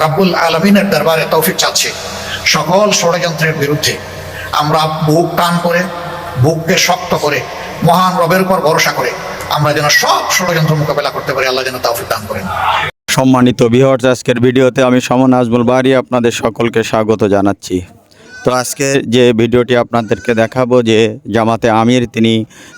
রাব্বুল আলমিনের দরবারে তৌফিক চাচ্ছি। সকল ষড়যন্ত্রের বিরুদ্ধে আমরা বুক টান করে, বুককে শক্ত করে, মহান রবের উপর ভরসা করে আমরা যেন সব ষড়যন্ত্র মোকাবেলা করতে পারি, আল্লাহ যেন তৌফিক দান করেন। সম্মানিত ভিউয়ার্স আজকের ভিডিওতে আমি সমন আজমুল বাড়ি আপনাদের সকলকে স্বাগত জানাচ্ছি। তো আজকে যে ভিডিওটি আপনাদেরকে দেখাবো যে জামাতে আমির তিনি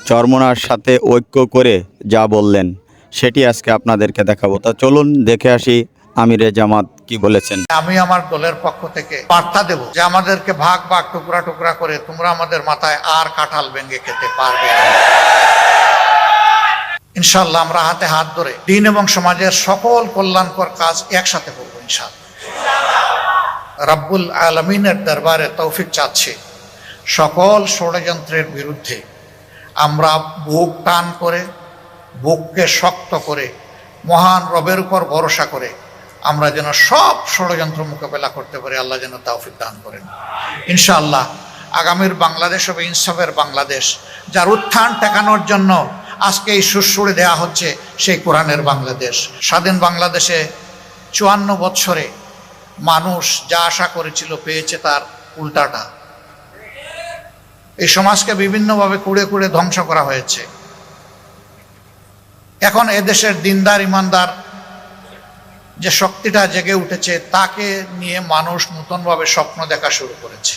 চরমনার সাথে ঐক্য করে যা বললেন, সেটি আজকে আপনাদেরকে দেখাবো। তা চলুন দেখে আসি আমিরে জামাত কি বলেছেন? আমি আমার দলের পক্ষ থেকে বার্তা দেব যে আমাদেরকে ভাগ ভাগ টুকরা টুকরা করে তোমরা আমাদের মাথায় আর কাঁঠাল ভেঙে খেতে পারবে ইনশাল্লাহ আমরা হাতে হাত ধরে দিন এবং সমাজের সকল কল্যাণকর কাজ একসাথে করব ইনশাল্লাহ রাব্বুল আলমিনের দরবারে তৌফিক চাচ্ছে। সকল ষড়যন্ত্রের বিরুদ্ধে আমরা বুক টান করে, বুককে শক্ত করে, মহান রবের উপর ভরসা করে আমরা যেন সব ষড়যন্ত্র মোকাবেলা করতে পারি, আল্লাহ যেন তৌফিক দান করেন। ইনশাআল্লাহ, আগামীর বাংলাদেশ হবে ইনসাফের বাংলাদেশ, যার উত্থান টেকানোর জন্য আজকে এই সুরসুরে দেওয়া হচ্ছে সেই কোরআনের বাংলাদেশ। স্বাধীন বাংলাদেশে চুয়ান্ন বৎসরে মানুষ যা আশা করেছিল পেয়েছে তার উল্টাটা। এই সমাজকে বিভিন্নভাবে কুড়ে কুড়ে ধ্বংস করা হয়েছে। এখন এদেশের দিনদার, ইমানদার যে শক্তিটা জেগে উঠেছে, তাকে নিয়ে মানুষ নতুনভাবে স্বপ্ন দেখা শুরু করেছে।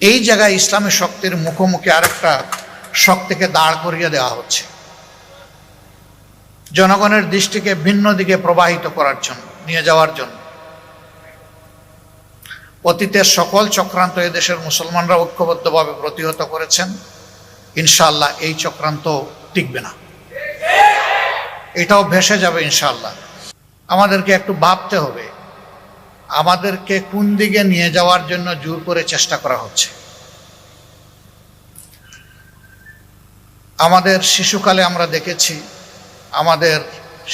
এই জায়গায় ইসলামী শক্তির মুখোমুখি আরেকটা শক্তিকে দাঁড় করিয়ে দেওয়া হচ্ছে। জনগণের দৃষ্টিকে ভিন্ন দিকে প্রবাহিত করার জন্য, নিয়ে যাওয়ার জন্য। অতীতের সকল চক্রান্ত এদেশের মুসলমানরা ঐক্যবদ্ধভাবে প্রতিহত করেছেন। ইনশাল্লাহ এই চক্রান্ত টিকবে না। এটাও ভেসে যাবে ইনশাল্লাহ আমাদেরকে একটু ভাবতে হবে, আমাদেরকে কোন দিকে নিয়ে যাওয়ার জন্য জোর করে চেষ্টা করা হচ্ছে। আমাদের শিশুকালে আমরা দেখেছি, আমাদের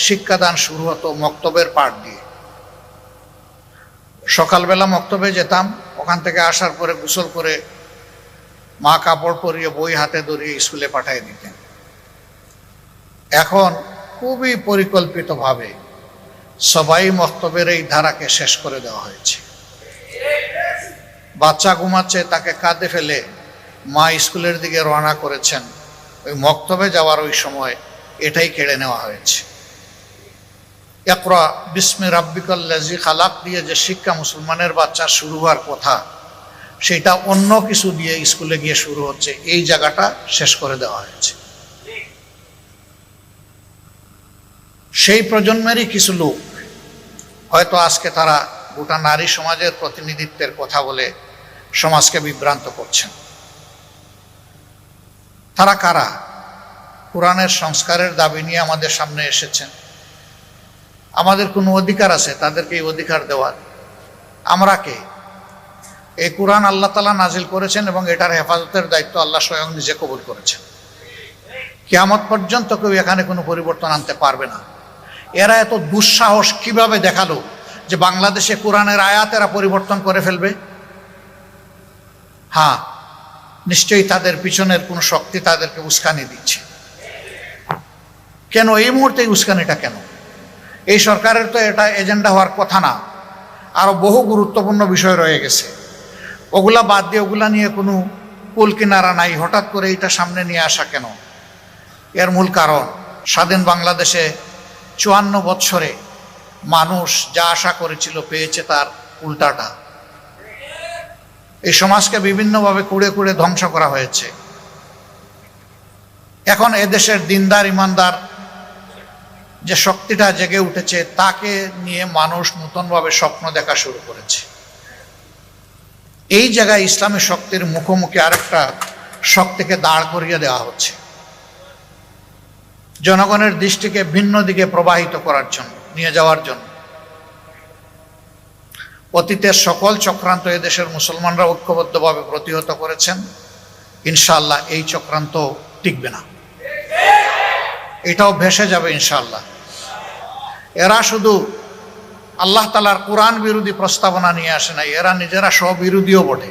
শিক্ষাদান শুরু হতো মক্তবের পাঠ দিয়ে। সকালবেলা মক্তবে যেতাম, ওখান থেকে আসার পরে গোসল করে মা কাপড় পরিয়ে বই হাতে ধরিয়ে স্কুলে পাঠিয়ে দিতেন। এখন খুবই পরিকল্পিতভাবে সবাই মক্তবের এই ধারাকে শেষ করে দেওয়া হয়েছে। বাচ্চা ঘুমাচ্ছে, তাকে কাঁদে ফেলে মা স্কুলের দিকে রওনা করেছেন। ওই মক্তবে যাওয়ার ওই সময় এটাই কেড়ে নেওয়া হয়েছে। একরা বিস্মে রাব্বিকাল্লাজি খালাক দিয়ে যে শিক্ষা মুসলমানের বাচ্চা শুরু হওয়ার কথা, সেটা অন্য কিছু দিয়ে স্কুলে গিয়ে শুরু হচ্ছে। এই জায়গাটা শেষ করে দেওয়া হয়েছে। সেই প্রজন্মেরই কিছু লোক হয়তো আজকে তারা গোটা নারী সমাজের প্রতিনিধিত্বের কথা বলে সমাজকে বিভ্রান্ত করছেন। তারা কারা? কোরআনের সংস্কারের দাবি নিয়ে আমাদের সামনে এসেছেন। আমাদের কোনো অধিকার আছে? তাদেরকে এই অধিকার দেওয়ার। আমরা কে? এই কোরআন আল্লাহ তালা নাজিল করেছেন এবং এটার হেফাজতের দায়িত্ব আল্লাহ স্বয়ং নিজে কবুল করেছেন। কেয়ামত পর্যন্ত কেউ এখানে কোনো পরিবর্তন আনতে পারবে না। এরা এত দুঃসাহস কীভাবে দেখাল যে বাংলাদেশে কোরআনের আয়াত এরা পরিবর্তন করে ফেলবে? হ্যাঁ নিশ্চয়ই তাদের পিছনের কোনো শক্তি তাদেরকে উস্কানি দিচ্ছে। কেন এই মুহূর্তে উস্কানিটা কেন? এই সরকারের তো এটা এজেন্ডা হওয়ার কথা না। আরও বহু গুরুত্বপূর্ণ বিষয় রয়ে গেছে। ওগুলা বাদ দিয়ে ওগুলা নিয়ে কোনো কুল কিনারা নাই। হঠাৎ করে এটা সামনে নিয়ে আসা কেন? এর মূল কারণ, স্বাধীন বাংলাদেশে চুয়ান্ন বৎসরে মানুষ যা আশা করেছিল পেয়েছে তার উল্টাটা। এই সমাজকে বিভিন্নভাবে কুড়ে কুড়ে ধ্বংস করা হয়েছে। এখন এদেশের দিনদার, ইমানদার যে শক্তিটা জেগে উঠেছে, তাকে নিয়ে মানুষ নতুনভাবে স্বপ্ন দেখা শুরু করেছে। এই জায়গায় ইসলামী শক্তির মুখোমুখি আরেকটা শক্তিকে দাঁড় করিয়ে দেওয়া হচ্ছে। জনগণের দৃষ্টিকে ভিন্ন দিকে প্রবাহিত করার জন্য, নিয়ে যাওয়ার জন্য। অতীতের সকল চক্রান্ত এদেশের মুসলমানরা ঐক্যবদ্ধভাবে প্রতিহত করেছেন। ইনশাল্লাহ এই চক্রান্ত টিকবে না। এটাও ভেসে যাবে ইনশাল্লাহ এরা শুধু আল্লাহ তালার কোরআন বিরোধী প্রস্তাবনা নিয়ে আসে নাই, এরা নিজেরা স্ববিরোধীও বটে।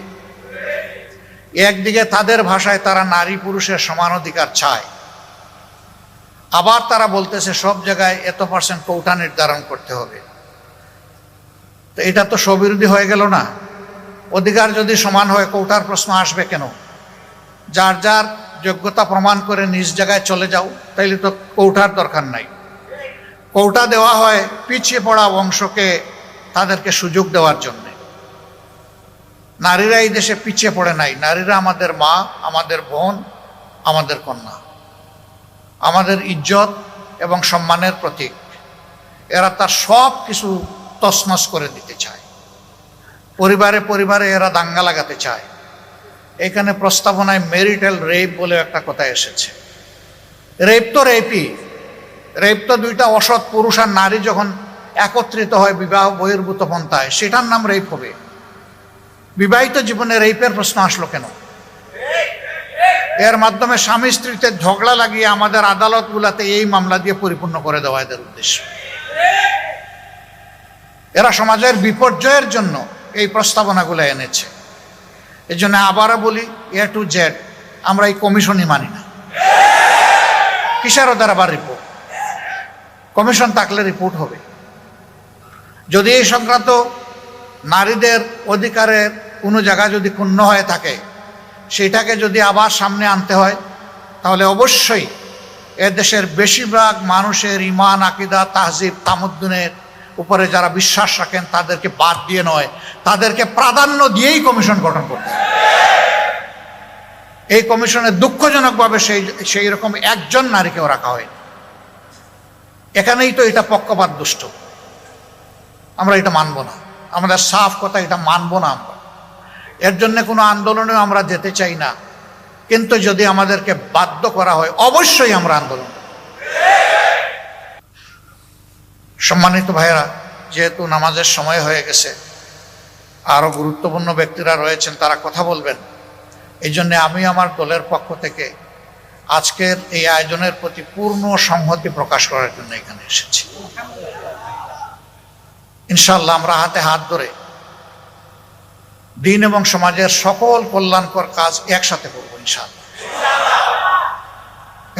একদিকে তাদের ভাষায় তারা নারী পুরুষের সমান অধিকার চায় আবার তারা বলতেছে, সব জায়গায় এত পার্সেন্ট কৌটা নির্ধারণ করতে হবে। তো এটা তো স্ববিরোধী হয়ে গেল না। অধিকার যদি সমান হয়, কৌটার প্রশ্ন আসবে কেন? যার যার যোগ্যতা প্রমাণ করে নিজ জায়গায় চলে যাও, তাইলে তো কৌটার দরকার নাই। কৌটা দেওয়া হয় পিছিয়ে পড়া বংশকে তাদেরকে সুযোগ দেওয়ার জন্যে। নারীরা এই দেশে পিছিয়ে পড়ে নাই। নারীরা আমাদের মা, আমাদের বোন, আমাদের কন্যা। আমাদের ইজ্জত এবং সম্মানের প্রতীক। এরা তার সব কিছু তছনছ করে দিতে চায়। পরিবারে পরিবারে এরা দাঙ্গা লাগাতে চায়। এখানে প্রস্তাবনায় মেরিটাল রেপ বলে একটা কথা এসেছে। রেপ তো রেপই। রেপ তো দুইটা অসৎ পুরুষ আর নারী যখন একত্রিত হয়, বিবাহ বহির্ভূত পন্থায়, সেটার নাম রেপ হবে। বিবাহিত জীবনে রেপের প্রশ্ন আসলো কেন? এর মাধ্যমে স্বামী স্ত্রীতে ঝগড়া লাগিয়ে আমাদের আদালতগুলাতে এই মামলা দিয়ে পরিপূর্ণ করে দেওয়া এদের উদ্দেশ্য। এরা সমাজের বিপর্যয়ের জন্য এই প্রস্তাবনাগুলো এনেছে। এই জন্য আবারও বলি এ টু জেড আমরা এই কমিশনই মানি না। কিসের ওদের আবার রিপোর্ট কমিশন থাকলে রিপোর্ট হবে। যদি এই সংক্রান্ত নারীদের অধিকারের কোনো জায়গা যদি ক্ষুণ্ণ হয়ে থাকে সেটাকে যদি আবার সামনে আনতে হয়, তাহলে অবশ্যই এ দেশের বেশিরভাগ মানুষের ইমান আকিদা, তাহজিব, তামুদ্দিনের উপরে যারা বিশ্বাস রাখেন, তাদেরকে বাদ দিয়ে নয়, তাদেরকে প্রাধান্য দিয়েই কমিশন গঠন করতে। এই কমিশনে দুঃখজনকভাবে সেই সেই রকম একজন নারীকেও রাখা হয় এখানেই তো এটা পক্ষপাত দুষ্ট আমরা এটা মানব না। আমাদের সাফ কথা এটা মানব না আমরা। এর জন্য কোনো আন্দোলনেও আমরা যেতে চাই না। কিন্তু যদি আমাদেরকে বাধ্য করা হয়, অবশ্যই আমরা আন্দোলন সম্মানিত ভাইয়েরা, যেহেতু নামাজের সময় হয়ে গেছে আরও গুরুত্বপূর্ণ ব্যক্তিরা রয়েছেন, তারা কথা বলবেন। এই জন্য আমি আমার দলের পক্ষ থেকে আজকের এই আয়োজনের প্রতি পূর্ণ সংহতি প্রকাশ করার জন্য এখানে এসেছি। ইনশাল্লাহ আমরা হাতে হাত ধরে দিন এবং সমাজের সকল কল্যাণকর কাজ একসাথে করব ইনশাল্লাহ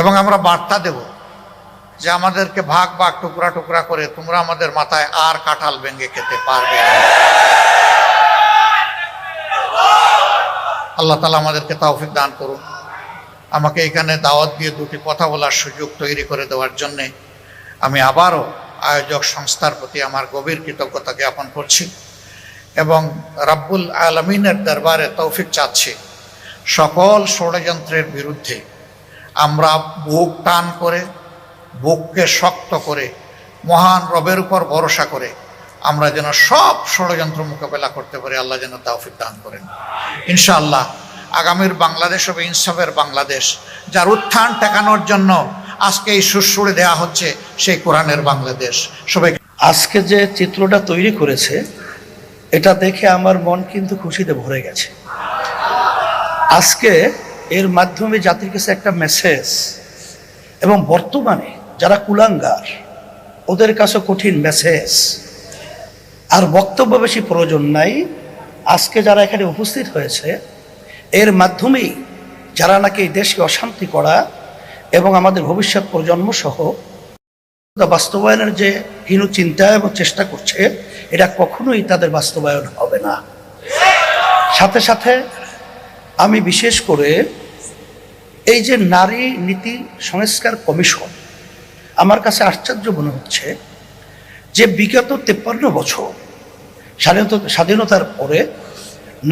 এবং আমরা বার্তা দেব যে আমাদেরকে ভাগ ভাগ টুকরা টুকরা করে তোমরা আমাদের মাথায় আর কাঁঠাল ভেঙে খেতে পারবে আল্লাহ তালা আমাদেরকে তৌফিক দান করুন। আমাকে এখানে দাওয়াত দিয়ে দুটি কথা বলার সুযোগ তৈরি করে দেওয়ার জন্যে আমি আবারও আয়োজক সংস্থার প্রতি আমার গভীর কৃতজ্ঞতা জ্ঞাপন করছি। এবং রাব্বুল আলমিনের দরবারে তৌফিক চাচ্ছি। সকল ষড়যন্ত্রের বিরুদ্ধে আমরা বুক টান করে, বুককে শক্ত করে, মহান রবের উপর ভরসা করে আমরা যেন সব ষড়যন্ত্র মোকাবেলা করতে পারি, আল্লাহ যেন তৌফিক দান করেন। ইনশাআল্লাহ আগামীর বাংলাদেশ হবে ইনসাফের বাংলাদেশ, যার উত্থান ঠেকানোর জন্য আজকে এই সুরসুরে দেওয়া হচ্ছে সেই কোরআনের বাংলাদেশ। সবাই আজকে যে চিত্রটা তৈরি করেছে এটা দেখে আমার মন কিন্তু খুশিতে ভরে গেছে। আজকে এর মাধ্যমে জাতির কাছে একটা মেসেজ এবং বর্তমানে যারা কুলাঙ্গার, ওদের কাছে কঠিন মেসেজ আর বক্তব্য বেশি প্রয়োজন নাই। আজকে যারা এখানে উপস্থিত হয়েছে, এর মাধ্যমেই যারা নাকি দেশকে অশান্তি করা, এবং আমাদের ভবিষ্যৎ প্রজন্ম সহ বাস্তবায়নের যে হীন চিন্তা এবং চেষ্টা করছে, এটা কখনোই তাদের বাস্তবায়ন হবে না। সাথে সাথে আমি বিশেষ করে এই যে নারী নীতি সংস্কার কমিশন, আমার কাছে আশ্চর্য মনে হচ্ছে যে বিগত তেপ্পান্ন বছর স্বাধীনতা, স্বাধীনতার পরে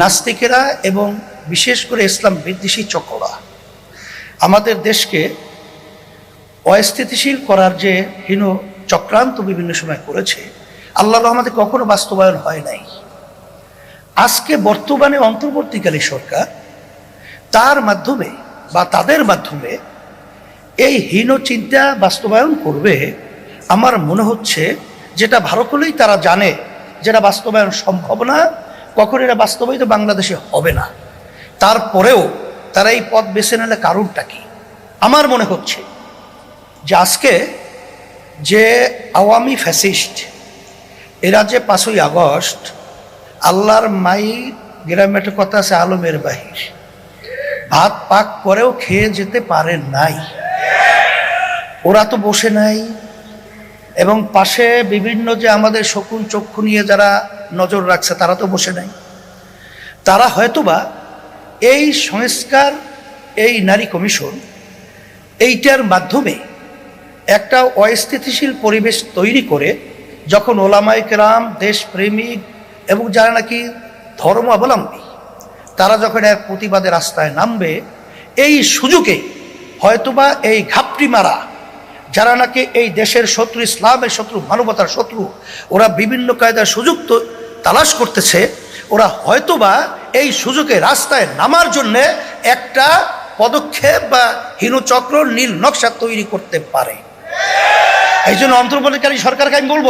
নাস্তিকেরা এবং বিশেষ করে ইসলাম বিদ্বেষী চক্ররা আমাদের দেশকে অস্থিতিশীল করার যে হীন চক্রান্ত বিভিন্ন সময় করেছে, আল্লাহ রহমতে কখনো বাস্তবায়ন হয় নাই। আজকে বর্তমানে অন্তর্বর্তীকালী সরকার তার মাধ্যমে বা তাদের মাধ্যমে এই হীন চিন্তা বাস্তবায়ন করবে, আমার মনে হচ্ছে যেটা ভালো করেই তারা জানে যেটা বাস্তবায়ন সম্ভব না, কখন এটা বাস্তবায়িত বাংলাদেশে হবে না। তারপরেও তারা এই পথ বেছে নিলে কারণটা কি? আমার মনে হচ্ছে যে আজকে যে আওয়ামী ফ্যাসিস্ট, এরা যে পাঁচই আগস্ট, আল্লাহর মাই গ্রামে একটা কথা আছে, আলমের বাহির। ভাত পাক করেও খেয়ে যেতে পারে নাই। ওরা তো বসে নাই। এবং পাশে বিভিন্ন যে আমাদের শকুন চক্ষু নিয়ে যারা নজর রাখছে, তারা তো বসে নাই। তারা হয়তোবা এই সংস্কার, এই নারী কমিশন, এইটার মাধ্যমে একটা অস্থিতিশীল পরিবেশ তৈরি করে যখন ওলামাইক রাম দেশপ্রেমিক এবং যারা নাকি ধর্মাবলম্বী, তারা যখন এক প্রতিবাদের রাস্তায় নামবে, এই সুযোগে হয়তোবা এই ঘাপটি মারা যারা নাকি এই দেশের শত্রু, ইসলামের শত্রু, মানবতার শত্রু, ওরা বিভিন্ন কায়দার সুযোগ তো তালাশ করতেছে, ওরা হয়তোবা এই সুযোগে রাস্তায় নামার জন্যে একটা পদক্ষেপ বা হীনচক্র, নীল নকশা তৈরি করতে পারে। এই জন্য অন্তর্বর্তীকালীন সরকারকে আমি বলব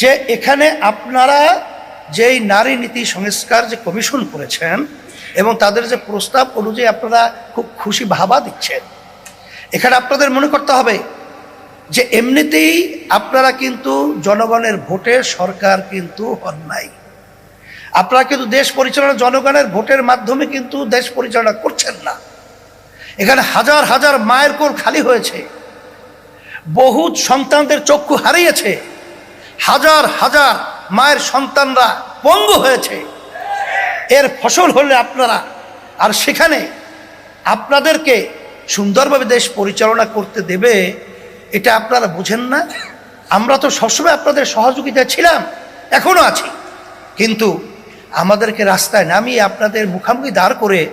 যে এখানে আপনারা যেই নারী নীতি সংস্কার যে কমিশন করেছেন এবং তাদের যে প্রস্তাব অনুযায়ী আপনারা খুব খুশি ভাবা দিচ্ছেন, এখানে আপনাদের মনে করতে হবে যে এমনিতেই আপনারা কিন্তু জনগণের ভোটে সরকার কিন্তু হন নাই। আপনারা কিন্তু দেশ পরিচালনা জনগণের ভোটের মাধ্যমে কিন্তু দেশ পরিচালনা করছেন না। এখানে হাজার হাজার মায়ের কোল খালি হয়েছে। বহু সন্তানদের চক্ষু হারিয়েছে। হাজার হাজার মায়ের সন্তানরা পঙ্গু হয়েছে। এর ফসল হলে আপনারা, আর সেখানে আপনাদেরকে সুন্দরভাবে দেশ পরিচালনা করতে দেবে, এটা আপনারা বুঝেন না। আমরা তো সবসময় আপনাদের সহযোগিতা ছিলাম এখনও আছি। কিন্তু আমাদেরকে রাস্তায় নামিয়ে আপনাদের মুখামুখি দাঁড় করে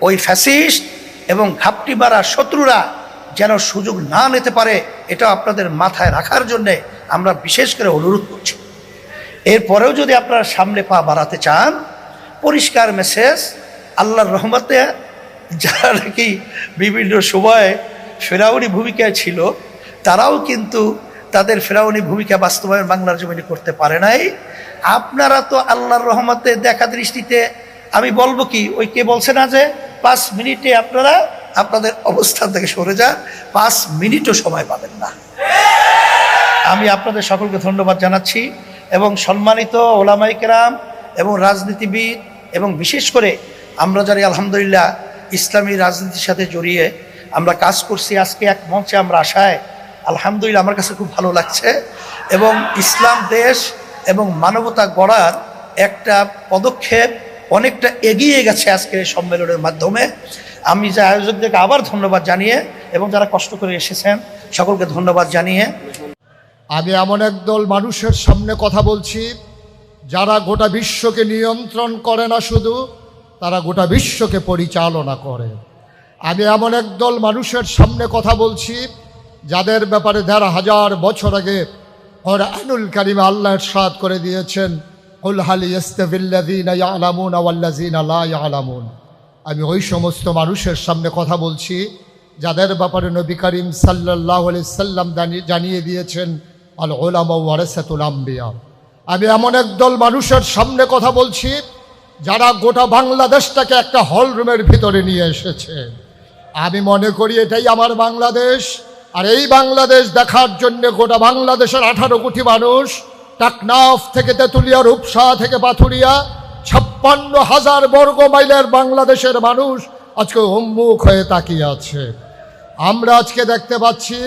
ওই ফ্যাসিস্ট এবং ঘাপটি মারা শত্রুরা যেন সুযোগ না নিতে পারে এটা আপনাদের মাথায় রাখার জন্যে আমরা বিশেষ করে অনুরোধ করছি। এরপরেও যদি আপনারা সামনে পা বাড়াতে চান, পরিষ্কার মেসেজ, আল্লাহর রহমতে যারা নাকি বিভিন্ন সময়ে ফেরাউনি ভূমিকায় ছিল, তারাও কিন্তু তাদের ফেরাউনি ভূমিকা বাস্তবায়ন বাংলার জমিনে করতে পারে নাই। আপনারা তো আল্লাহর রহমতে দেখা দৃষ্টিতে, আমি বলব কি, ওই কে বলছে না যে, পাঁচ মিনিটে আপনারা আপনাদের অবস্থান থেকে সরে যান। পাঁচ মিনিটও সময় পাবেন না। আমি আপনাদের সকলকে ধন্যবাদ জানাচ্ছি এবং সম্মানিত ওলামাইকেরাম এবং রাজনীতিবিদ এবং বিশেষ করে আমরা যারা আলহামদুলিল্লাহ ইসলামী রাজনীতির সাথে জড়িয়ে আমরা কাজ করছি, আজকে এক মঞ্চে আমরা আশায় আলহামদুলিল্লাহ আমার কাছে খুব ভালো লাগছে এবং ইসলাম দেশ এবং মানবতা গড়ার একটা পদক্ষেপ অনেকটা এগিয়ে গেছে আজকের এই সম্মেলনের মাধ্যমে। আমি যে আয়োজকদেরকে আবার ধন্যবাদ জানিয়ে এবং যারা কষ্ট করে এসেছেন, সকলকে ধন্যবাদ জানিয়ে আমি এমন একদল মানুষের সামনে কথা বলছি, যারা গোটা বিশ্বকে নিয়ন্ত্রণ করে না শুধু, তারা গোটা বিশ্বকে পরিচালনা করে। আমি এমন একদল মানুষের সামনে কথা বলছি, যাদের ব্যাপারে দেড় হাজার বছর আগে আনুল কারিমে আল্লাহ সাদ করে দিয়েছেন, কুল হালি ইস্তাবিল্লাযীনা ইয়ালামুনা ওয়াল্লাযীনা লা ইয়ালামুন। আমি ওই সমস্ত মানুষের সামনে কথা বলছি, যাদের ব্যাপারে নবী করিম সাল্লাহ সাল্লাম জানিয়ে দিয়েছেন আল ওলামা ওয়ারেসাতুল আম্বিয়া। আমি এমন একদল মানুষের সামনে কথা বলছি, যারা গোটা বাংলাদেশটাকে একটা হল রুমের ভিতরে নিয়ে এসেছে। আমি মনে করি এটাই আমার বাংলাদেশ, আর এই বাংলাদেশ দেখার জন্য গোটা বাংলাদেশের আঠারো কোটি মানুষ, টাকনাফ থেকে তেঁতুলিয়া, রূপসা থেকে পাথুরিয়া ছাপ্পান্ন হাজার বর্গ মাইলের বাংলাদেশের মানুষ আজকে উন্মুখ হয়ে তাকিয়ে আছে। আমরা আজকে দেখতে পাচ্ছি,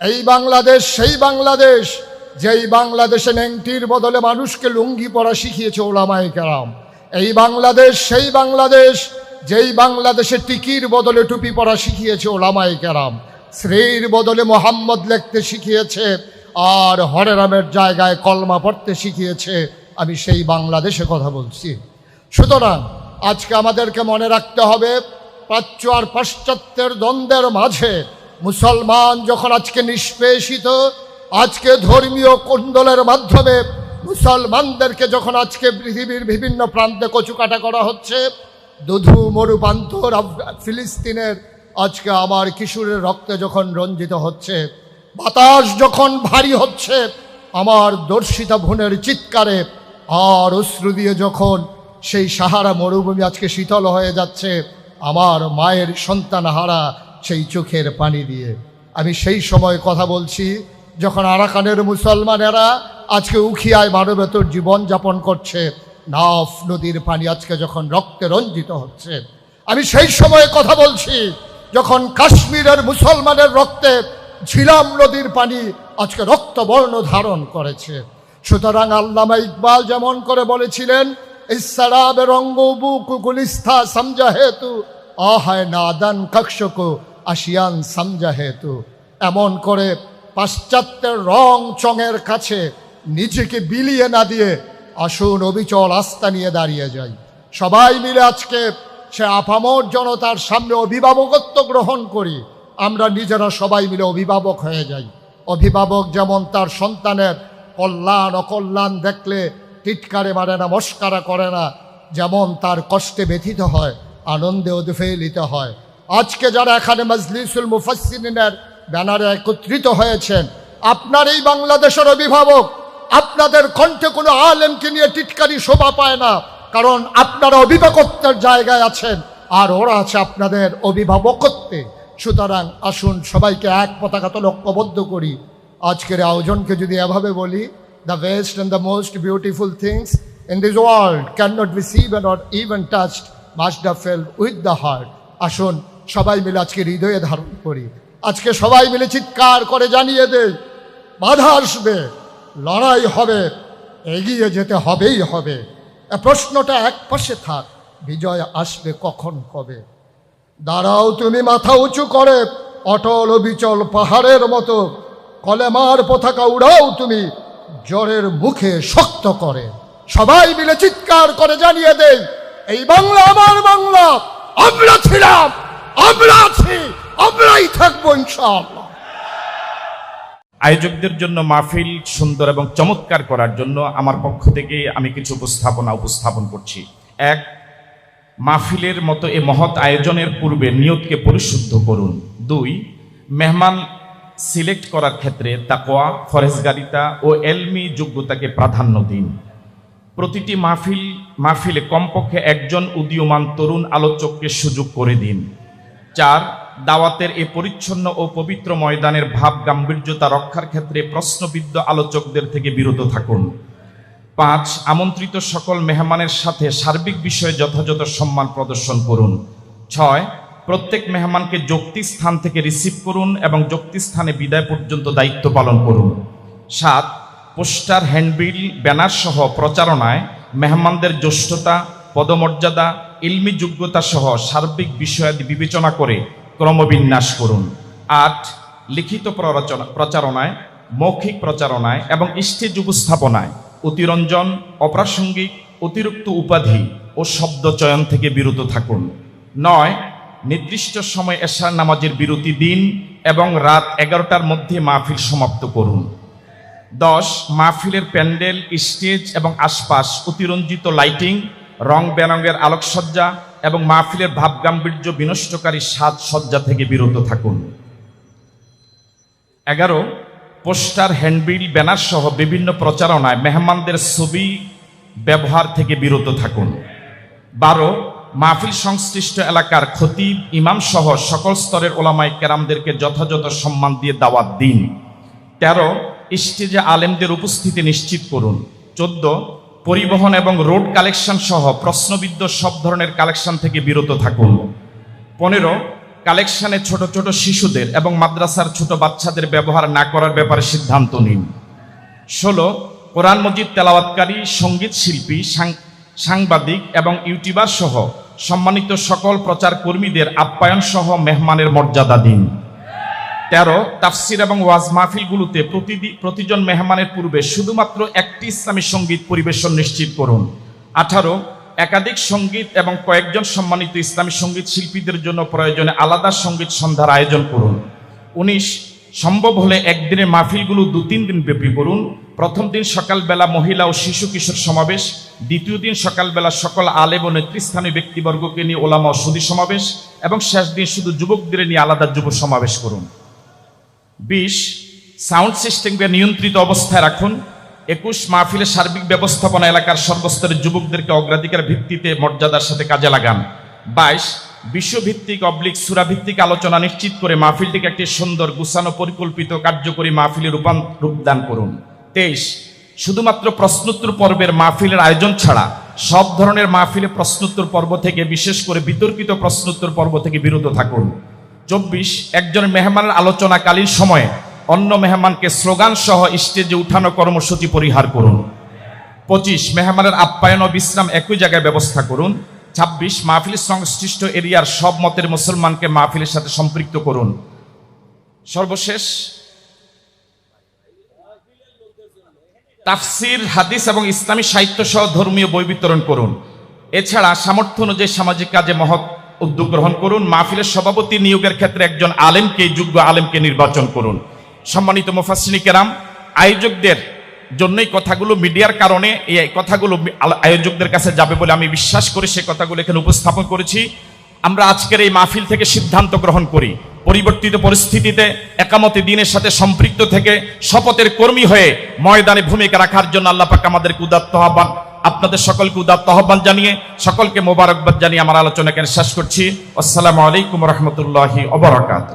এই বাংলাদেশ, সেই বাংলাদেশ, যেই বাংলাদেশে ন্যাংটির বদলে মানুষকে লুঙ্গি পরা শিখিয়েছে ওলামাই কেরাম। এই বাংলাদেশ, সেই বাংলাদেশ, যেই বাংলাদেশে টিকির বদলে টুপি পরা শিখিয়েছে ওলামাই কেরাম। শ্রীর বদলে মোহাম্মদ লিখতে শিখিয়েছে, আর হরেরামের জায়গায় কলমা পড়তে শিখিয়েছে আমি সেই বাংলাদেশে কথা বলছি। সুতরাং আজকে আমাদেরকে মনে রাখতে হবে, প্রাচ্য আর পাশ্চাত্যের দ্বন্দ্বের মাঝে মুসলমান যখন আজকে নিষ্পেষিত, আজকে ধর্মীয় কুণ্ডলের মাধ্যমে মুসলমানদেরকে যখন আজকে পৃথিবীর বিভিন্ন প্রান্তে কচুকাটা করা হচ্ছে, দুধু মরুপান্তর ফিলিস্তিনের আজকে আমার কিশোরের রক্তে যখন রঞ্জিত হচ্ছে, বাতাস যখন ভারী হচ্ছে, আমার দর্শিতা ভুনের চিৎকারে আর অশ্রু দিয়ে যখন সেই সাহারা মরুভূমি আজকে শীতল হয়ে যাচ্ছে, আমার মায়ের সন্তান হারা সেই চোখের পানি দিয়ে। আমি সেই সময় কথা বলছি, যখন আরাকানের মুসলমানেরা আজকে উখিয়ায় মানবেতর জীবন যাপন করছে, নাফ নদীর পানি আজকে যখন রক্তে রঞ্জিত হচ্ছে। আমি সেই সময়ে কথা বলছি, যখন কাশ্মীরের মুসলমানের রক্তে ঝিলাম নদীর পানি আজকে রক্তবর্ণ ধারণ করেছে। সুতরাং আল্লামা ইকবাল যেমন করে বলেছিলেন ইসারাবে রঙ্গ গুলিস্থা সমঝা হেতু, আহায় নাদান কক্ষকো আসিয়ান সমঝা হেতু। এমন করে পাশ্চাত্যের রং চঙের কাছে নিজেকে বিলিয়ে না দিয়ে আসুন অবিচল আস্থা নিয়ে দাঁড়িয়ে যাই। সবাই মিলে আজকে সে আপামর জনতার সামনে অভিভাবকত্ব গ্রহণ করি। আমরা নিজেরা সবাই মিলে অভিভাবক হয়ে যাই। অভিভাবক যেমন তার সন্তানের কল্যাণ, অকল্যাণ দেখলে টিটকারে মারে না, মস্কারা করে না, যেমন তার কষ্টে ব্যথিত হয় আনন্দে উদ্ফেলিত হয়। আজকে যারা এখানে মজলিসুল মুফাসসিরিনের ব্যানারে একত্রিত হয়েছেন, আপনার এই বাংলাদেশের অভিভাবক, আপনাদের কণ্ঠে কোনো আলেমকে নিয়ে টিটকারি শোভা পায় না, কারণ আপনারা অভিভাবকত্বের জায়গায় আছেন, আর ওরা আছে আপনাদের অভিভাবকত্বে। সুতরাং আসুন সবাইকে এক পতাকা তো লক্ষ্যবদ্ধ করি। আজকের আয়োজনকে যদি এভাবে বলি the best and the most beautiful things in this world can not receive not even touched must the fell with the heart আসুন, সবাই মিলে আজকে হৃদয়ে ধারণ করি। আজকে সবাই মিলে চিৎকার করে জানিয়ে দেই, বাধা আসবে, লড়াই হবে, এগিয়ে যেতে হবেই হবে। প্রশ্নটা এক পাশে থাক, বিজয় আসবে কখন কবে? দাঁড়াও তুমি মাথা উঁচু করে, অটল বিচল পাহাড়ের মতো কলেমার পতাকা উড়াও তুমি জ্বরের মুখে শক্ত করে। সবাই মিলে চিৎকার করে জানিয়ে দেই, এই বাংলা আমার বাংলা, আমরা ছিলাম, আমরা আছি, আমরাই থাকব আয়োজকদের জন্য মাহফিল সুন্দর এবং চমৎকার করার জন্য আমার পক্ষ থেকে আমি কিছু উপস্থাপনা উপস্থাপন করছি। এক, মাহফিলের মতো এ মহৎ আয়োজনের পূর্বে নিয়তকে পরিশুদ্ধ করুন। দুই, মেহমান সিলেক্ট করার ক্ষেত্রে তাকোয়া ফরেজগারিতা ও এলমি যোগ্যতাকে প্রাধান্য দিন। প্রতিটি মাহফিল, মাহফিলে কমপক্ষে একজন উদীয়মান তরুণ আলোচককে সুযোগ করে দিন। চার, দাওয়াতের এ পরিচ্ছন্ন ও পবিত্র ময়দানের ভাব গাম্ভীর্যতা রক্ষার ক্ষেত্রে প্রশ্নবিদ্ধ আলোচকদের থেকে বিরত থাকুন। পাঁচ, আমন্ত্রিত সকল মেহমানের সাথে সার্বিক বিষয়ে যথাযথ সম্মান প্রদর্শন করুন। ছয় প্রত্যেক মেহমানকে যৌক্তিক স্থান থেকে রিসিভ করুন এবং যৌক্তিক স্থানে বিদায় পর্যন্ত দায়িত্ব পালন করুন। সাত, পোস্টার, হ্যান্ডবিল, ব্যানার সহ প্রচারণায় মেহমানদের জ্যেষ্ঠতা, পদমর্যাদা, ইলমি যোগ্যতা সহ সার্বিক বিষয়াদি বিবেচনা করে ক্রমবিন্যাস করুন। আট, লিখিত প্ররচনা, প্রচারণায়, মৌখিক প্রচারণায় এবং স্টেজ উপস্থাপনায় অতিরঞ্জন, অপ্রাসঙ্গিক, অতিরিক্ত উপাধি ও শব্দ চয়ন থেকে বিরত থাকুন। নয় নির্দিষ্ট সময় এশার নামাজের বিরতি দিন এবং রাত এগারোটার মধ্যে মাহফিল সমাপ্ত করুন। দশ, মাহফিলের প্যান্ডেল, স্টেজ এবং আশপাশ, অতিরঞ্জিত লাইটিং, রং বেরঙের আলোকসজ্জা এবং মাহফিলের ভাবগাম্ভীর্য বিনষ্টকারী সাজসজ্জা থেকে বিরত থাকুন। এগারো, পোস্টার, হ্যান্ডবিল, ব্যানার সহ বিভিন্ন প্রচারণায় মেহমানদের ছবি ব্যবহার থেকে বিরত থাকুন। বারো মাহফিল সংশ্লিষ্ট এলাকার খতিব, ইমাম সহ সকল স্তরের ওলামাই কেরামদেরকে যথাযথ সম্মান দিয়ে দাওয়াত দিন। তেরো, স্টেজে আলেমদের উপস্থিতি নিশ্চিত করুন। চোদ্দ, পরিবহন এবং রোড কালেকশন সহ প্রশ্নবিদ্ধ সব ধরনের কালেকশন থেকে বিরত থাকুন। পনেরো, কালেকশনে ছোট ছোট শিশুদের এবং মাদ্রাসার ছোট বাচ্চাদের ব্যবহার না করার ব্যাপারে সিদ্ধান্ত নিন। ষোলো, কোরআন মজিদ তেলাওয়াতকারী, সংগীত শিল্পী সাংবাদিক এবং ইউটিউবার সহ সম্মানিত সকল প্রচার কর্মীদের আপ্যায়ন সহ মেহমানের মর্যাদা দিন। তেরো, তাফসির এবং ওয়াজ মাহফিলগুলোতে প্রতিদি প্রতিজন মেহমানের পূর্বে শুধুমাত্র একটি ইসলামী সংগীত পরিবেশন নিশ্চিত করুন। আঠারো, একাধিক সংগীত এবং কয়েকজন সম্মানিত ইসলামী সংগীত শিল্পীদের জন্য প্রয়োজনে আলাদা সংগীত সন্ধ্যার আয়োজন করুন। উনিশ, সম্ভব হলে একদিনের মাহফিলগুলো দু তিন দিন ব্যাপী করুন। প্রথম দিন সকালবেলা মহিলা ও শিশু কিশোর সমাবেশ। দ্বিতীয় দিন সকালবেলা সকল আলেম ও নেতৃস্থানীয় ব্যক্তিবর্গকে নিয়ে ওলামা সুদী সমাবেশ এবং শেষ দিন শুধু যুবকদের নিয়ে আলাদা যুব সমাবেশ করুন। বিশ, সাউন্ড সিস্টেমকে নিয়ন্ত্রিত অবস্থায় রাখুন। একুশ, মাহফিলের সার্বিক ব্যবস্থাপনা এলাকার সর্বস্তরের যুবকদেরকে অগ্রাধিকার ভিত্তিতে মর্যাদার সাথে কাজে লাগান। বাইশ বিশ্বভিত্তিক অবলিক সুরাভিত্তিক আলোচনা নিশ্চিত করে মাহফিলটিকে একটি সুন্দর, গুছানো, পরিকল্পিত, কার্যকরী মাহফিলে রূপান, রূপদান করুন। তেইশ শুধুমাত্র প্রশ্নোত্তর পর্বের মাহফিলের আয়োজন ছাড়া সব ধরনের মাহফিলে প্রশ্নোত্তর পর্ব থেকে, বিশেষ করে বিতর্কিত প্রশ্নোত্তর পর্ব থেকে বিরত থাকুন। চব্বিশ, একজন মেহমানের আলোচনাকালীন সময়ে অন্য মেহমানকে স্লোগান সহ স্টেজে উঠানো কর্মসূচি পরিহার করুন। পঁচিশ, মেহমানের আপ্যায়ন ও বিশ্রাম একই জায়গায় ব্যবস্থা করুন। ছাব্বিশ, মাহফিল সংশ্লিষ্ট এরিয়ার সব মতের মুসলমানকে মাহফিলের সাথে সম্পৃক্ত করুন। সর্বশেষ তাফসির, হাদিস এবং ইসলামী সাহিত্য সহ ধর্মীয় বই বিতরণ করুন। এছাড়া সামর্থ্য অনুযায়ী সামাজিক কাজে মহৎ উদ্যোগ গ্রহণ করুন। মাহফিলের সভাপতি নিয়োগের ক্ষেত্রে একজন আলেমকে, যোগ্য আলেমকে নির্বাচন করুন। সম্মানিত মুফাসিনী কেরাম, আয়োজকদের জন্যই কথাগুলো মিডিয়ার কারণে এই কথাগুলো আয়োজকদের কাছে যাবে বলে আমি বিশ্বাস করি সে কথাগুলো এখানে উপস্থাপন করেছি। আমরা আজকের এই মাহফিল থেকে সিদ্ধান্ত গ্রহণ করি। পরিবর্তিত পরিস্থিতিতে একামতে দিনের সাথে সম্পৃক্ত থেকে শপথের কর্মী হয়ে ময়দানে ভূমিকা রাখার জন্য আল্লাহ পাক আমাদেরকে উদাত্ত আহ্বান। আপনাদের সকলকে উদাত্ত আহ্বান জানিয়ে সকলকে মোবারকবাদ জানিয়ে আমার আলোচনা এখানে শেষ করছি। আসসালামু আলাইকুম রহমতুল্লাহি অবরাকাত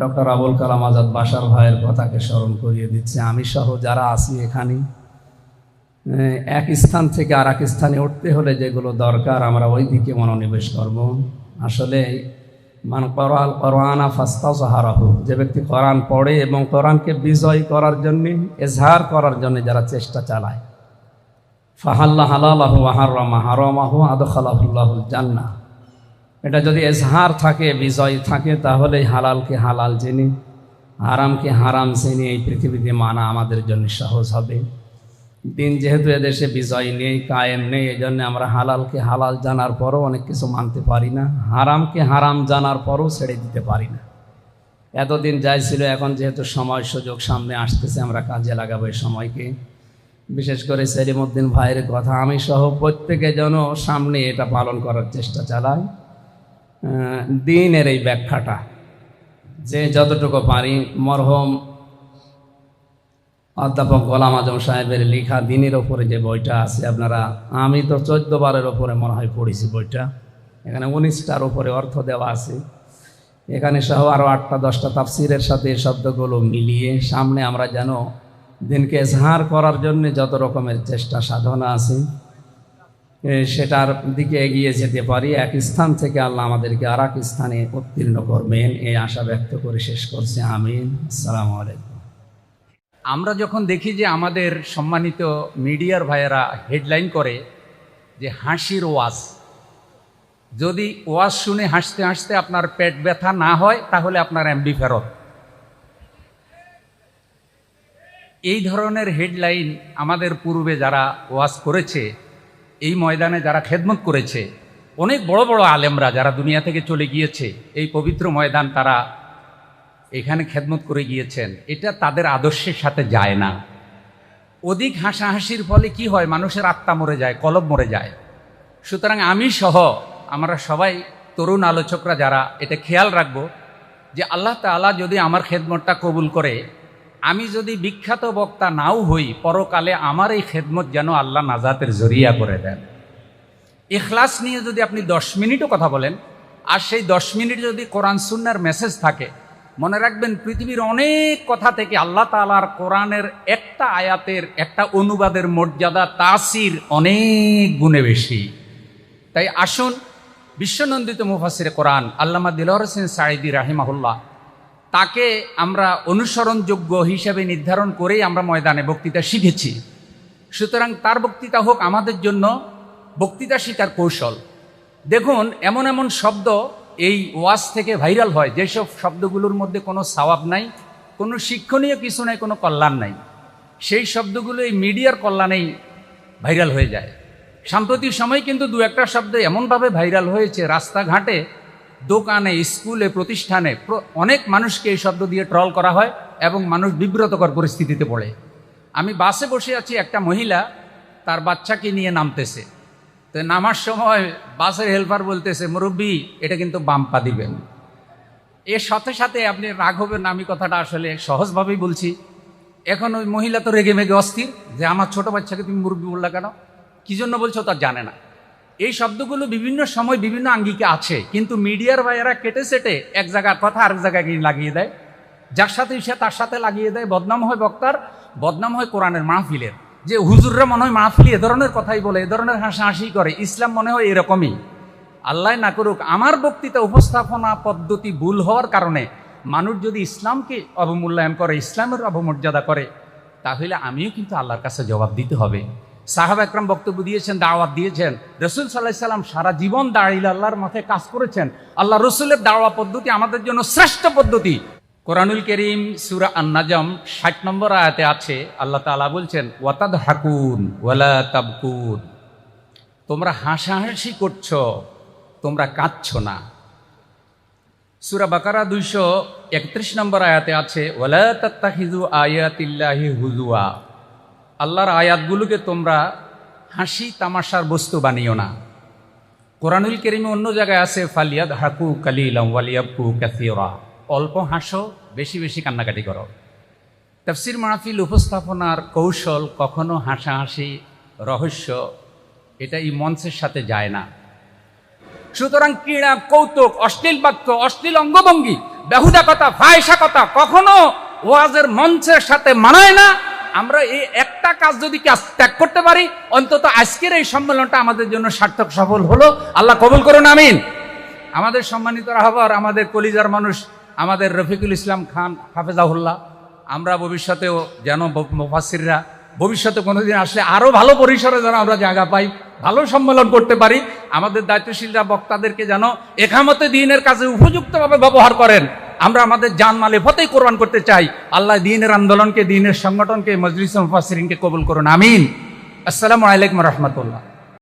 ডক্টর আবুল কালাম আজাদ বাসার ভাইয়ের কথাকে স্মরণ করিয়ে দিচ্ছে। আমি সহ যারা আছি এখানে এক স্থান থেকে আর এক স্থানে উঠতে হলে যেগুলো দরকার আমরা ওই দিকে মনোনিবেশ করব। আসলে মান করাল কোরআনা ফাস্তা সাহারাহু যে ব্যক্তি কোরআন পড়ে এবং কোরআনকে বিজয় করার জন্যে, এজহার করার জন্য যারা চেষ্টা চালায়। ফাহাল্লা হালালাহু আহারমা হারমাহু আদখালাহুল্লাহুল জান্নাহ। এটা যদি এজহার থাকে, বিজয় থাকে, তাহলে হালালকে হালাল জেনে, হারামকে হারাম জেনে এই পৃথিবীতে মানা আমাদের জন্য সহজ হবে। দিন যেহেতু এদেশে বিজয় নেই কায়েম নেই এই জন্য আমরা হালালকে হালাল জানার পরও অনেক কিছু মানতে পারি না হারামকে হারাম জানার পরও ছেড়ে দিতে পারি না। এতদিন যাই ছিল এখন যেহেতু সময় সুযোগ সামনে আসতেছে আমরা কাজে লাগাবো এই সময়কে। বিশেষ করে সেলিমুদ্দিন ভাইয়ের কথা আমি সহ প্রত্যেকে যেন সামনে এটা পালন করার চেষ্টা আহ, দিনের এই ব্যাখ্যাটা যে যতটুকু পারি মরহম অধ্যাপক গোলাম আজম সাহেবের লেখা দিনের ওপরে যে বইটা আছে, আপনারা, আমি তো চোদ্দ বারের ওপরে মনে হয় পড়েছি বইটা। এখানে উনিশটার ওপরে অর্থ দেওয়া আছে। এখানে সহ আরও আটটা, দশটা তাফসিরের সাথে এই শব্দগুলো মিলিয়ে সামনে আমরা যেন দিনকে এজহার করার জন্য যত রকমের চেষ্টা, সাধনা আছে সেটার দিকে এগিয়ে যেতে পারি। এক স্থান থেকে আল্লাহ আমাদেরকে আর স্থানে উত্তীর্ণ করবেন, এই আশা ব্যক্ত করে শেষ করছে। আমিন। আসসালামু আলাইকুম। আমরা যখন দেখি যে আমাদের সম্মানিত মিডিয়ার ভাইয়েরা হেডলাইন করে যে হাসির ওয়াজ, যদি ওয়াজ শুনে হাসতে হাসতে আপনার পেট ব্যথা না হয়, তাহলে আপনার এমডি ফেরত। এই ধরনের হেডলাইন আমাদের পূর্বে যারা ওয়াজ করেছে, এই ময়দানে যারা খেদমত করেছে, অনেক বড় বড় আলেমরা যারা দুনিয়া থেকে চলে গিয়েছে, এই পবিত্র ময়দান তারা এখানে খেদমত করে গিয়েছেন, এটা তাদের আদর্শের সাথে যায় না। অধিক হাসাহাসির ফলে কি হয়? মানুষের আত্মা মরে যায়, কলব মরে যায়। সুতরাং আমি সহ আমরা সবাই তরুণ আলোচকরা যারা, এটা খেয়াল রাখব যে আল্লাহ তাআলা যদি আমার খেদমতটা কবুল করে, আমি যদি বিখ্যাত বক্তা নাও হই, পরকালে আমার এই খেদমত যেন আল্লাহ নাজাতের জরিয়া করে দেন। ইখলাস নিয়ে যদি আপনি দশ মিনিটও কথা বলেন, আর সেই দশ মিনিট যদি কোরআন সুন্নার মেসেজ থাকে মনে রাখবেন, পৃথিবীর অনেক কথা থেকে আল্লাহ তালার কোরআনের একটা আয়াতের, একটা অনুবাদের মর্যাদা, তাসির অনেক গুণে বেশি। তাই আসুন, বিশ্বনন্দিত মুফাসির কোরআন, আল্লামা দিলহর হোসেন সাইদি রাহিমাহুল্লাহ, তাকে আমরা অনুসরণযোগ্য হিসাবে নির্ধারণ করেই আমরা ময়দানে বক্তৃতা শিখেছি। সুতরাং তার বক্তৃতা হোক আমাদের জন্য বক্তৃতা শিকার কৌশল। দেখুন, এমন এমন শব্দ এই ওয়াজ থেকে ভাইরাল হয়। যেসব শব্দগুলোর মধ্যে কোনো সওয়াব নাই, কোনো শিক্ষণীয় কিছু নাই, কোনো কল্যাণ নাই, সেই শব্দগুলো এই মিডিয়ার কল্যাণেই ভাইরাল হয়ে যায়। সাম্প্রতিক সময় কিন্তু দু একটা শব্দ এমনভাবে ভাইরাল হয়েছে, রাস্তাঘাটে, দোকানে, স্কুলে, প্রতিষ্ঠানে অনেক মানুষকে এই শব্দ দিয়ে ট্রল করা হয় এবং মানুষ বিব্রতকর পরিস্থিতিতে পড়ে। আমি বাসে বসে আছি, একটা মহিলা তার বাচ্চাকে নিয়ে নামতেছে। তো নামার সময় বাসের হেল্পার বলতেছে মুরব্বী এটা কিন্তু বাম্পা দিবেন। এর সাথে সাথে আপনি রাঘবের হবেন না, আমি কথাটা আসলে সহজভাবেই বলছি। এখন ওই মহিলা তো রেগে মেগে অস্থির যে আমার ছোট বাচ্চাকে তুমি মুরব্বী বললা কেন? কী জন্য বলছো তা জানে না। এই শব্দগুলো বিভিন্ন সময় বিভিন্ন আঙ্গিকে আছে কিন্তু মিডিয়ার ভাইয়েরা কেটে সেটে এক জায়গার কথা আরেক জায়গায় গিয়ে লাগিয়ে দেয়। যার সাথে সে তার সাথে লাগিয়ে দেয় বদনাম হয় বক্তার বদনাম হয় কোরআনের মাহফিলের। যে হুজুররা মনে হয় মাহফিলি এ ধরনের কথাই বলে, এ ধরনের হাসাহাসি করে, ইসলাম মনে হয় এরকমই। আল্লাহ না করুক, আমার বক্তৃতা উপস্থাপনা পদ্ধতি ভুল হওয়ার কারণে মানুষ যদি ইসলামকে অবমূল্যায়ন করে, ইসলামের অবমর্যাদা করে, তাহলে আমিও কিন্তু আল্লাহর কাছে জবাব দিতে হবে। সাহাব একরম বক্তব্য দিয়েছেন, দাওয়াত দিয়েছেন। রসুল সাল্লাহ সাল্লাম সারা জীবন দাঁড়িয়ে আল্লাহর মাথায় কাজ করেছেন। আল্লাহ রসুলের দাওয়া পদ্ধতি আমাদের জন্য শ্রেষ্ঠ পদ্ধতি। কোরআনুল করিম সুরা আন্নাজম ষাট নম্বর আয়াতে আছে, আল্লাহ তাআলা বলছেন ওয়াতাদ হাকুন ওয়ালা তাবকুন। তোমরা হাসাহাসি করছ, তোমরা কাঁদছ না। সুরা বাকারা দুইশো একত্রিশ নম্বর আয়াতে আছে, ওয়ালা তাত্তাখিজু আয়াতিল্লাহি হুজুয়া আল্লাহর আয়াতগুলোকে তোমরা হাসি তামাশার বস্তু বানিও না। কোরআনুল কেরিমে অন্য জায়গায় আছে ফালিয়াদ হাকু কালিলাম ওয়ালিয়াবকু ক্যাথিওরা অল্প হাসো, বেশি বেশি কান্নাকাটি করো। তাফসির মাহফিল উপস্থাপনার কৌশল কখনো হাসাহাসি, রহস্য এটা এই মঞ্চের সাথে যায় না। সুতরাং ক্রীড়া, কৌতুক, অশ্লীল বাক্য, অশ্লীল অঙ্গভঙ্গি বেহুদা কথা ফায়সা কথা কখনো ওয়াজের মঞ্চের সাথে মানায় না। আমরা এই একটা কাজ যদি ত্যাগ করতে পারি, অন্তত আজকের এই সম্মেলনটা আমাদের জন্য সার্থক সফল হলো। আল্লাহ কবুল করুন, আমিন। আমাদের সম্মানিত রাহবার, আমাদের কলিজার মানুষ আমাদের রফিকুল ইসলাম খান হাফেজাহুল্লাহ, আমরা ভবিষ্যতেও যেন মুফাসিররা ভবিষ্যতে কোনোদিন আসলে আরও ভালো পরিসরে যেন আমরা জায়গা পাই, ভালো সম্মেলন করতে পারি, আমাদের দায়িত্বশীলরা বক্তাদেরকে যেন একামতে দিনের কাজে উপযুক্তভাবে ব্যবহার করেন। আমরা আমাদের জানমালে ফতেই কোরবান করতে চাই। আল্লাহ দিনের আন্দোলনকে, দিনের সংগঠনকে, মজলিস মুফাসিরিনকে কবুল করুন। আমিন। আসসালামু আলাইকুম রহমতুল্লাহ।